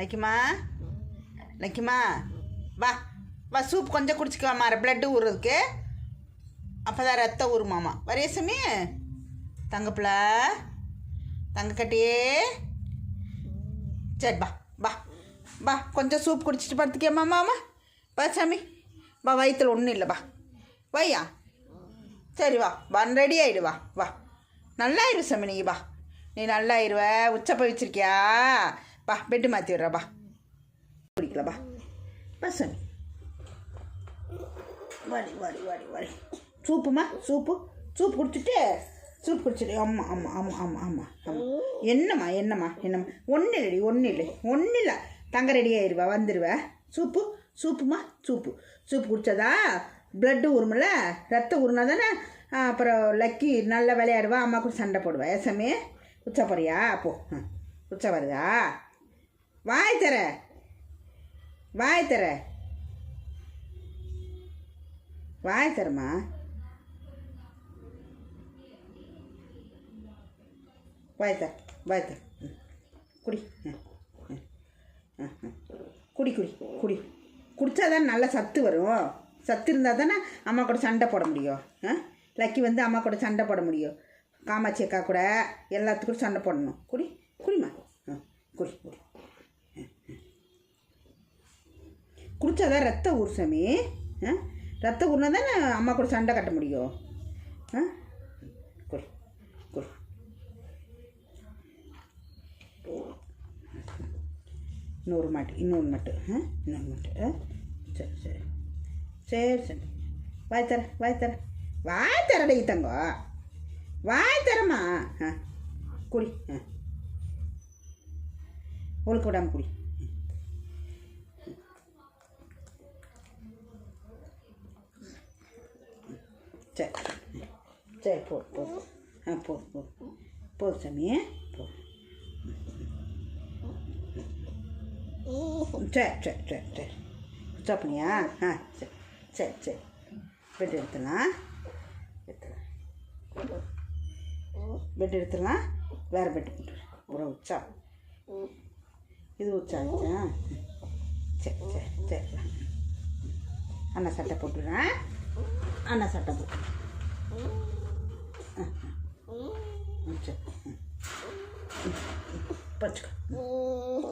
லக்கிமா லக்கிமா வா வா சூப் கொஞ்சம் குடிச்சிக்கலாமா பிளட்டு ஊறுறதுக்கு அப்போ தான் ரத்தம் ஊறுமாமா வரைய சாமி? தங்கப்பிள்ள தங்க கட்டியே. சரி பா பா பா கொஞ்சம் சூப் குடிச்சிட்டு படுத்துக்கேம்மா மாமா பா சாமி. வா வயிற்றுல ஒன்றும் இல்லை வா. வையா? சரி வா வா ரெடி ஆயிடு வா வா. நல்லாயிரு சாமி நீ வா. நீ நல்லாயிருவ. உச்சப்பை வச்சிருக்கியா? பா பெட்டு மாற்றி விட்ற வா குடிக்கல வா வா வாடி வாடி வாடி வாடி. சூப்புமா? சூப்பு? சூப் குடிச்சிட்டு சூப் குடிச்சிட்டு ஆமாம் ஆமாம் ஆமாம் ஆமாம் ஆமாம் ஆமாம் என்னம்மா என்னம்மா என்னம்மா? ஒன்றும் இல்லடி ஒன்றும் இல்லை. ஒன்றும் இல்லை. தங்க ரெடி ஆயிடுவா வந்துடுவேன் சூப்பு? சூப்புமா? சூப்பு. சூப்பு குடித்ததா பிளட்டு உருமில்ல ரத்தம் ஊறுனா தானே? அப்புறம் லக்கி நல்லா விளையாடுவா அம்மா கூட சண்டை போடுவா. ஏசமே உச்சா போறியா? போ. ம். உச்சா வருதா? வாய் தர வாய் தர வாய் தரமா வாய் தர வாய் தர ம். குடி. ம், குடி குடி குடி. குடித்தாதான் நல்ல சத்து வரும். சத்து இருந்தால் தானே அம்மா கூட சண்டை போட முடியும். ஆ? லக்கி வந்து அம்மா கூட சண்டை போட முடியும். காமாட்சி அக்கா கூட எல்லாத்துக்கும் சண்டை போடணும். குடி குடிமா ஆ குடி குடி. குடித்தாதான் ரத்த ஊர் சாமி. ஆ? ரத்த ஊர்னா தானே அம்மா கூட சண்டை கட்ட முடியும். ஆ? குடி குடி. இன்னொரு மாட்டு இன்னொரு மாட்டு. ஆ? இன்னொரு மாட்டு. ஆ? சரி சரி. சரி சரி. வாய் தர வாய் தர. வாய் தரடா தங்கோ வாய் தரமா ஆ குடி ஆ. ஒழுக்க விடாமல் குடி. சரி. சரி போ போ ஆ போ போ. போ சாமி போ. சரி சரி சரி சரி. ஸ்டாப் பண்ணியா? ஆ சரி சரி சரி. பெட் எடுத்துடலாம். எடுத்துடலாம். பெட் எடுத்துடலாம். வேறு பெட் போட்டு ஒரு உச்சா. இது உச்சா சரி சரி சரி. அண்ணா சட்டை போட்டுடுறேன். அண்ணா சட்டை போட்டு ஆ, ஆ. ம், சரி ம். ம், ம்.